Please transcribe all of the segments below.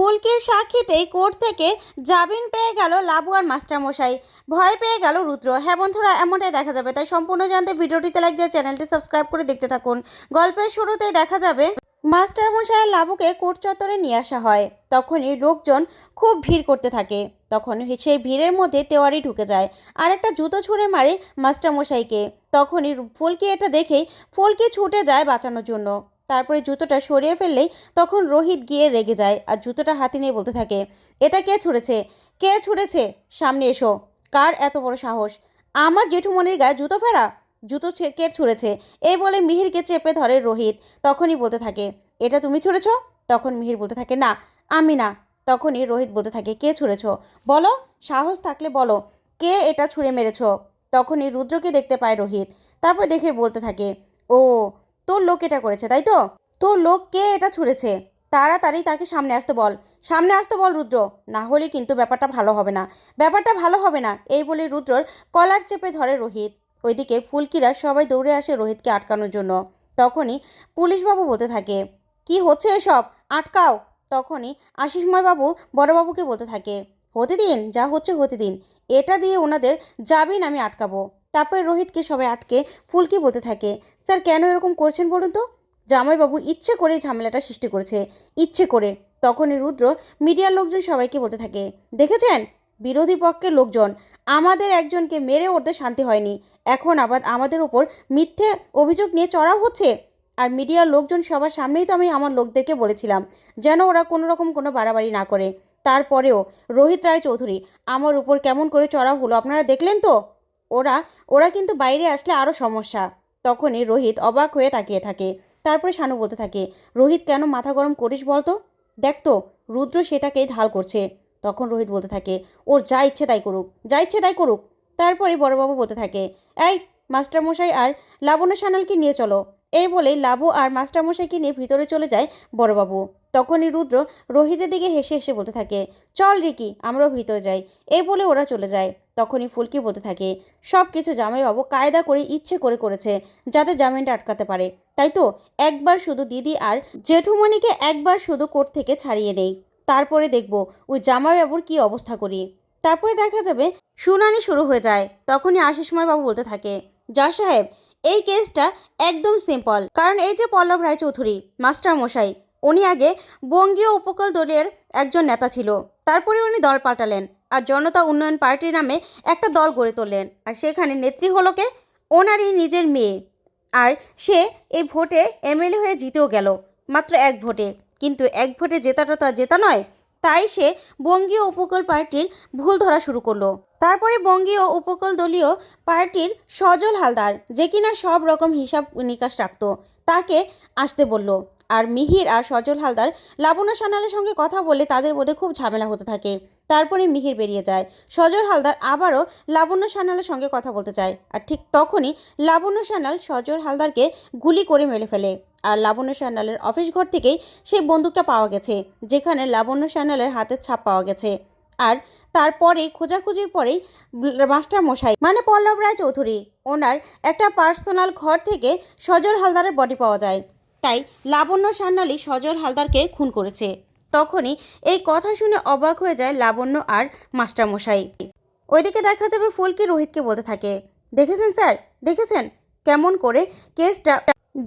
ফুলকির সাক্ষীতেই court থেকে জামিন পেয়ে গেল লাবু আর মাস্টারমশাই। ভয় পেয়ে গেল রুদ্র। হ্যাঁ বন্ধুরা, এমনটাই দেখা যাবে। তাই সম্পূর্ণ জানতে ভিডিওটিতে লাইক দিয়ে চ্যানেলটি সাবস্ক্রাইব করে দেখতে থাকুন। গল্পের শুরুতেই দেখা যাবে, মাস্টারমশাই লাবুকে কোর্ট চত্বরে নিয়ে আসা হয়। তখনই লোকজন খুব ভিড় করতে থাকে। তখন সেই ভিড়ের মধ্যে তেওয়ারি ঢুকে যায়। আর একটা জুতো ছুঁড়ে মারে মাস্টারমশাইকে। তখনই ফুলকি এটা দেখেই ফুলকি ছুটে যায় বাঁচানোর জন্য। তারপরে জুতোটা সরিয়ে ফেললেই তখন রোহিত গিয়ে রেগে যায় আর জুতোটা হাতে নিয়ে বলতে থাকে, এটা কে ছুঁড়েছে? কে ছুঁড়েছে? সামনে এসো। কার এত বড় সাহস? আমার জেঠুমনির গায়ে জুতো ফেরা? জুতো কে ছুঁড়েছে এই বলে মিহিরকে চেপে ধরে রোহিত। তখনই বলতে থাকে, এটা তুমি ছুঁড়েছ তখন মিহির বলতে থাকে, না, আমি না তখনই রোহিত বলতে থাকে, কে ছুঁড়েছ? বলো, সাহস থাকলে বলো, কে এটা ছুঁড়ে মেরেছ তখনই রুদ্রকে দেখতে পায় রোহিত। তারপর দেখে বলতে থাকে, ও তোর লোক এটা করেছে, তাই তো? তোর লোক কে এটা ছুঁড়েছে? তাড়াতাড়ি তাকে সামনে আসতে বল। সামনে আসতে বল, রুদ্র। না হলে কিন্তু ব্যাপারটা ভালো হবে না। ব্যাপারটা ভালো হবে না, এই বলে রুদ্রর কলার চেপে ধরে রোহিত। ওইদিকে ফুলকিরা সবাই দৌড়ে আসে রোহিতকে আটকানোর জন্য। তখনই পুলিশবাবু বলতে থাকে, কি হচ্ছে এসব? আটকাও। তখনই বাবু বড়বাবুকে বলতে থাকে হতে দিন যা হচ্ছে হতে দিন এটা দিয়ে ওনাদের যাবেন আমি আটকাবো। তারপরে রোহিতকে সবাই আটকে ফুলকি বলতে থাকে স্যার, কেন এরকম করছেন বলুন তো? জামাইবাবু ইচ্ছে করে ঝামেলাটা সৃষ্টি করেছে। ইচ্ছে করে। তখনই রুদ্র মিডিয়ার লোকজন সবাইকে বলতে থাকে, দেখেছেন? বিরোধী পক্ষের লোকজন। আমাদের একজনকে মেরে ওদের শান্তি হয়নি। এখন আবার আমাদের ওপর মিথ্যে অভিযোগ নিয়ে চড়াও হচ্ছে? আর মিডিয়ার লোকজন সবার সামনেই তো আমি আমার লোকদেরকে বলেছিলাম, যেন ওরা কোনো রকম কোনো বাড়াবাড়ি না করে। তারপরেও রোহিত রায় চৌধুরী আমার উপর কেমন করে চড়াও হলো, আপনারা দেখলেন তো? ওরা ওরা কিন্তু বাইরে আসলে আরও সমস্যা। তখনই রোহিত অবাক হয়ে তাকিয়ে থাকে। তারপরে শানু বলতে থাকে, রোহিত, কেন মাথা গরম করিস বলতো? দেখ তো, রুদ্র সেটাকেই ঢাল করছে। তখন রোহিত বলতে থাকে, ওর যা ইচ্ছে তাই করুক, যা ইচ্ছে তাই করুক। তারপরে বড়বাবু বলতে থাকে, এই মাস্টারমশাই আর লাবণ্য সানালকে নিয়ে চলো। এই বলেই লাবু আর মাস্টারমশাইকে নিয়ে ভিতরে চলে যায় বড়বাবু। তখনই রুদ্র রোহিতের দিকে হেসে হেসে বলতে থাকে, চল রিকি, আমরাও ভিতরে যাই। এ বলে ওরা চলে যায়। তখনই ফুলকি বলতে থাকে সব কিছু জামাইবাবু কায়দা করে ইচ্ছে করে করেছে যাতে জামিনটা আটকাতে পারে। তাই তো একবার শুধু দিদি আর জেঠুমণিকে একবার শুধু কোর্ট থেকে ছাড়িয়ে নেই। তারপরে দেখব ওই জামাইবাবুর কি অবস্থা করি। তারপরে দেখা যাবে শুনানি শুরু হয়ে যায়। তখনই আশিসময় বাবু বলতে থাকে, যা সাহেব, এই কেসটা একদম সিম্পল। কারণ এই যে পল্লব রায়চৌধুরী মাস্টার মশাই উনি আগে বঙ্গীয় উপকূল দলের একজন নেতা ছিল। তারপরে উনি দল পাল্টালেন আর জনতা উন্নয়ন পার্টি নামে একটা দল গড়ে তোলেন। আর সেখানে নেত্রী হলো কে? ওনারই নিজের মেয়ে। আর সে এই ভোটে এমএলএ হয়ে জিতেও গেল, মাত্র এক ভোটে। কিন্তু এক ভোটে জেতাটা তো আর জেতা নয়, তাই সে বঙ্গীয় উপকূল পার্টির ভুল ধরা শুরু করল। তারপরে বঙ্গীয় উপকূল দলীয় পার্টির সজল হালদার, যে কিনা সব রকম হিসাব নিকাশ রাখত, তাকে আসতে বলল। আর মিহির আর সজল হালদার লাবণ্য সানালের সঙ্গে কথা বলে তাদের মধ্যে খুব ঝামেলা হতে থাকে। তারপরে মিহির বেরিয়ে যায়। সজল হালদার আবারও লাবণ্য সানালের সঙ্গে কথা বলতে চায়। আর ঠিক তখনই লাবণ্য সানাল সজল হালদারকে গুলি করে মেরে ফেলে। আর লাবণ্য সান্যালের অফিস ঘর থেকেই সেই বন্দুকটা পাওয়া গেছে, যেখানে লাবণ্য সান্যালের হাতের ছাপ পাওয়া গেছে। আর তারপরে খোঁজাখুঁজির পরেই মাস্টার মশাই মানে পল্লব রায় চৌধুরী ওনার একটা পার্সোনাল ঘর থেকে সজল হালদারের বডি পাওয়া যায়। তাই লাবণ্য সান্যালি সজল হালদারকে খুন করেছে। তখনই এই কথা শুনে অবাক হয়ে যায় লাবণ্য আর মাস্টার মশাই ওইদিকে দেখা যাবে ফুলকি রোহিতকে বলতে থাকে, দেখেছেন স্যার? দেখেছেন? কেমন করে কেসটা?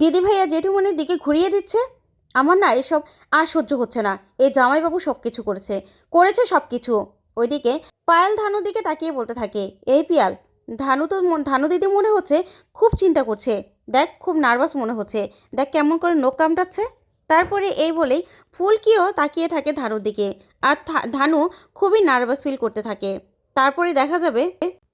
দিদি ভাইয়া জেঠুমনির দিকে ঘুরিয়ে দিচ্ছে। আমার না এসব আর সহ্য হচ্ছে না। এই জামাইবাবু সব কিছু করেছে। করেছে সব কিছু ওইদিকে পায়েল ধানুর দিকে তাকিয়ে বলতে থাকে, এই পিয়াল, ধানু তো ধানু দিদি মনে হচ্ছে খুব চিন্তা করছে। দেখ, খুব নার্ভাস মনে হচ্ছে। দেখ, কেমন করে নোক কামটাচ্ছে তারপরে এই বলেই ফুলকিও তাকিয়ে থাকে ধানুর দিকে। আর ধানু খুবই নার্ভাস ফিল করতে থাকে। তারপরে দেখা যাবে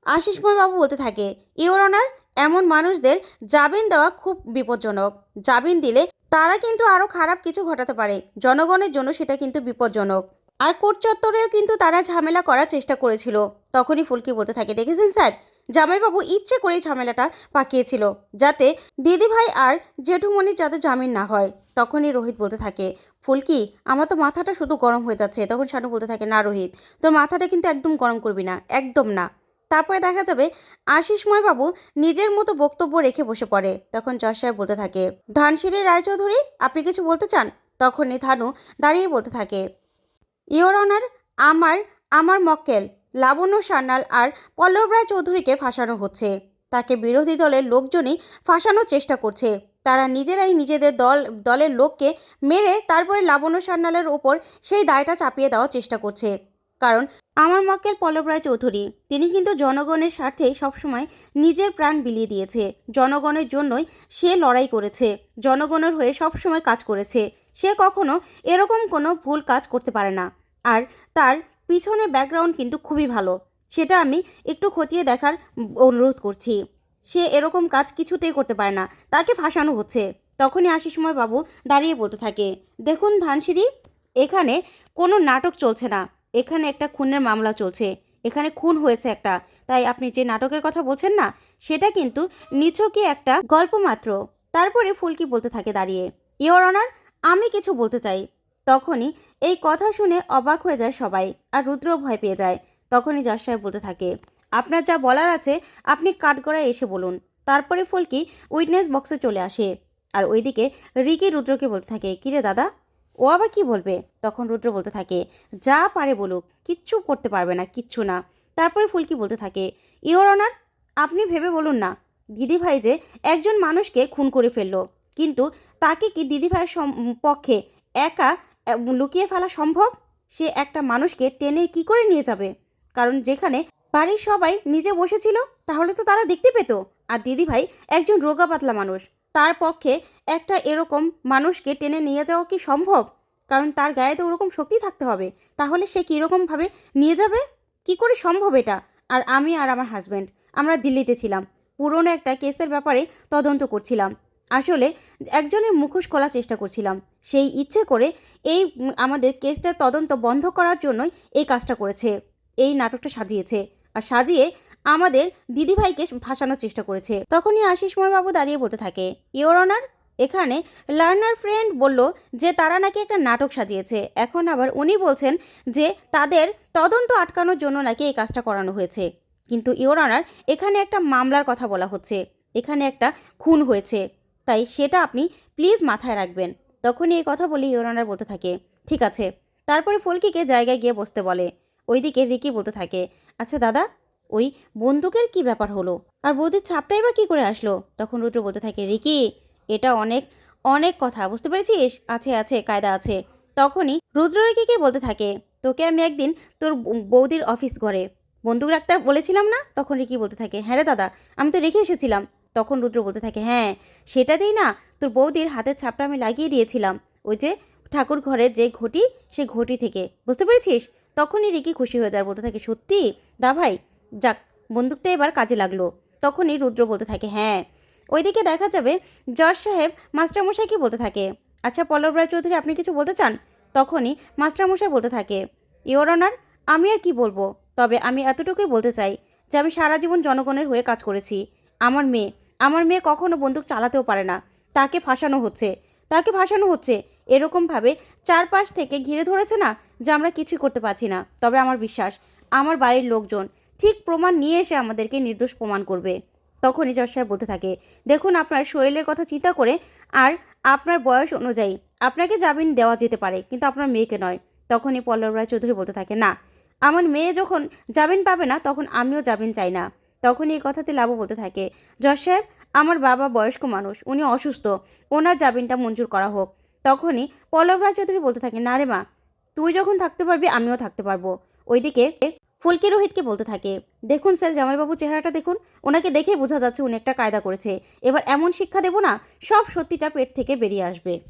আশিসময় বাবু বলতে থাকে, ইওর অনার, এমন মানুষদের জামিন দেওয়া খুব বিপজ্জনক। জামিন দিলে তারা কিন্তু আরও খারাপ কিছু ঘটাতে পারে। জনগণের জন্য সেটা কিন্তু বিপজ্জনক। আর কোর্ট চত্বরেও কিন্তু তারা ঝামেলা করার চেষ্টা করেছিল। তখনই ফুলকি বলতে থাকে, দেখেছেন স্যার? জামাইবাবু ইচ্ছে করে ঝামেলাটা পাকিয়েছিল, যাতে দিদিভাই আর জেঠুমণির যাতে জামিন না হয়। তখনই রোহিত বলতে থাকে, ফুলকি, আমার তো মাথাটা শুধু গরম হয়ে যাচ্ছে। তখন শানু বলতে থাকে, না রোহিত, তোর মাথাটা কিন্তু একদম গরম করবি না, একদম না। তারপরে দেখা যাবে আশিসময় বাবু নিজের মতো বক্তব্য রেখে বসে পড়ে। তখন জজ সাহেব বলতে থাকে, ধানসিঁড়ি, রায়চৌধুরী, আপনি কিছু বলতে চান? তখনই ধানু দাঁড়িয়ে বলতে থাকে ইওর অনার আমার আমার মক্কেল, লাবণ্য সান্যাল আর পল্লব রায় চৌধুরীকে ফাঁসানো হচ্ছে। তাকে বিরোধী দলের লোকজনই ফাঁসানোর চেষ্টা করছে। তারা নিজেরাই নিজেদের দল, দলের লোককে মেরে তারপরে লাবণ্য সান্যালের ওপর সেই দায়টা চাপিয়ে দেওয়ার চেষ্টা করছে। কারণ আমার মক্কেল পল্লব রায় চৌধুরী, তিনি কিন্তু জনগণের স্বার্থে সবসময় নিজের প্রাণ বিলিয়ে দিয়েছে। জনগণের জন্যই সে লড়াই করেছে, জনগণের হয়ে সবসময় কাজ করেছে। সে কখনো এরকম কোনো ভুল কাজ করতে পারে না। আর তার পিছনে ব্যাকগ্রাউন্ড কিন্তু খুবই ভালো, সেটা আমি একটু খতিয়ে দেখার অনুরোধ করছি। সে এরকম কাজ কিছুতেই করতে পারে না, তাকে ফাঁসানো হচ্ছে। তখনই আশিসময় বাবু দাঁড়িয়ে বলতে থাকে, দেখুন ধানসিঁড়ি, এখানে কোনো নাটক চলছে না। এখানে একটা খুনের মামলা চলছে। এখানে খুন হয়েছে একটা। তাই আপনি যে নাটকের কথা বলছেন না, সেটা কিন্তু নিছকই একটা গল্প মাত্র। তারপরে ফুলকি বলতে থাকে দাঁড়িয়ে, ইওর অনার, আমি কিছু বলতে চাই। তখনই এই কথা শুনে অবাক হয়ে যায় সবাই আর রুদ্র ভয় পেয়ে যায়। তখনই যশ সাহেব বলতে থাকে, আপনার যা বলার আছে, আপনি কাঠগড়ায় এসে বলুন। তারপরে ফুলকি উইটনেস বক্সে চলে আসে। আর ওইদিকে রিকি রুদ্রকে বলতে থাকে কিরে দাদা? ও আবার কি বলবে? তখন রুদ্র বলতে থাকে, যা পারে বলুক, কিচ্ছু করতে পারবে না, কিচ্ছু না। তারপরে ফুলকি বলতে থাকে, ইওর অনার, আপনি ভেবে বলুন না। দিদিভাই যে একজন মানুষকে খুন করে ফেলল, কিন্তু তাকে কি দিদিভাইয়ের পক্ষে একা লুকিয়ে ফেলা সম্ভব? সে একটা মানুষকে টেনে কি করে নিয়ে যাবে? কারণ যেখানে বাড়ির সবাই নিজে বসেছিল, তাহলে তো তারা দেখতে পেত। আর দিদিভাই একজন রোগা পাতলা মানুষ। তার পক্ষে একটা এরকম মানুষকে টেনে নিয়ে যাওয়া কি সম্ভব? কারণ তার গায়ে তো ওরকম শক্তি থাকতে হবে। তাহলে সে কীরকমভাবে নিয়ে যাবে? কি করে সম্ভব এটা? আর আমি আর আমার হাজব্যান্ড আমরা দিল্লিতে ছিলাম। পুরনো একটা কেসের ব্যাপারে তদন্ত করছিলাম। আসলে একজনের মুখোশ খোলার চেষ্টা করছিলাম। সেই ইচ্ছে করে এই আমাদের কেসটার তদন্ত বন্ধ করার জন্যই এই কাজটা করেছে। এই নাটকটা সাজিয়েছে। আর সাজিয়ে আমাদের দিদিভাইকে ভাসানোর চেষ্টা করেছে। তখনই আশিসময় বাবু দাঁড়িয়ে বলতে থাকে ইওর অনার এখানে লার্নার ফ্রেন্ড বলল যে, তারা নাকি একটা নাটক সাজিয়েছে। এখন আবার উনি বলছেন যে, তাদের তদন্ত আটকানোর জন্য নাকি এই কাজটা করানো হয়েছে। কিন্তু ইওর অনার এখানে একটা মামলার কথা বলা হচ্ছে। এখানে একটা খুন হয়েছে। তাই সেটা আপনি প্লিজ মাথায় রাখবেন। তখনই এই কথা বলে ইওর অনার বলতে থাকে, ঠিক আছে। তারপরে ফুলকিকে জায়গায় গিয়ে বসতে বলে। ওইদিকে রিকি বলতে থাকে আচ্ছা দাদা ওই বন্দুকের কি ব্যাপার হলো? আর বৌদির ছাপটাই বা কী করে আসলো? তখন রুদ্র বলতে থাকে, রিকি, এটা অনেক অনেক কথা, বুঝতে পেরেছিস? আছে আছে, কায়দা আছে। তখনই রুদ্র রিকিকে বলতে থাকে, তোকে আমি একদিন তোর বৌদির অফিস ঘরে বন্দুক রাখতে বলেছিলাম না? তখন রিকি বলতে থাকে হ্যাঁ রে দাদা, আমি তো রেখে এসেছিলাম। তখন রুদ্র বলতে থাকে হ্যাঁ সেটাতেই না তোর বৌদির হাতের ছাপটা আমি লাগিয়ে দিয়েছিলাম। ওই যে ঠাকুর ঘরের যে ঘটি সেই ঘটি থেকে, বুঝতে পেরেছিস? তখনই রিকি খুশি হয়ে যায়, বলতে থাকে, সত্যি? দা ভাই যাক, বন্দুকটা এবার কাজে লাগল। তখনই রুদ্র বলতে থাকে হ্যাঁ। ওইদিকে দেখা যাবে জজ সাহেব মাস্টারমশাইকে বলতে থাকে? আচ্ছা পল্লব রায় চৌধুরী, আপনি কিছু বলতে চান? তখনই মাস্টারমশাই বলতে থাকে, ইওর অনার, আমি আর কি বলব? তবে আমি এতটুকুই বলতে চাই যে, আমি সারা জীবন জনগণের হয়ে কাজ করেছি। আমার মেয়ে আমার মেয়ে কখনো বন্দুক চালাতেও পারে না। তাকে ফাঁসানো হচ্ছে। তাকে ফাঁসানো হচ্ছে। এরকমভাবে চারপাশ থেকে ঘিরে ধরেছে না যে, আমরা কিছুই করতে পারছি না। তবে আমার বিশ্বাস, আমার বাড়ির লোকজন ঠিক প্রমাণ নিয়ে এসে আমাদেরকে নির্দোষ প্রমাণ করবে। তখনই জজ সাহেব বলতে থাকে, দেখুন, আপনার শরীরের কথা চিন্তা করে আর আপনার বয়স অনুযায়ী আপনাকে জামিন দেওয়া যেতে পারে, কিন্তু আপনার মেয়েকে নয়। তখনই পল্লব রায় চৌধুরী বলতে থাকে, না, আমার মেয়ে যখন জামিন পাবে না, তখন আমিও জামিন চাই না। তখনই এই কথাতে লাভও বলতে থাকে, জজ সাহেব, আমার বাবা বয়স্ক মানুষ, উনি অসুস্থ, ওনার জামিনটা মঞ্জুর করা হোক। তখনই পল্লব রায় চৌধুরী বলতে থাকে, না রে মা, তুই যখন থাকতে পারবি, আমিও থাকতে পারব। ওইদিকে ফুলকি রোহিতকে বলতে থাকে, দেখুন স্যার জামাইবাবু চেহারাটা দেখুন, ওনাকে দেখে বোঝা যাচ্ছে উনি একটা কায়দা করেছে। এবার এমন শিক্ষা দেব না, সব সত্যিটা পেট থেকে বেরিয়ে আসবে।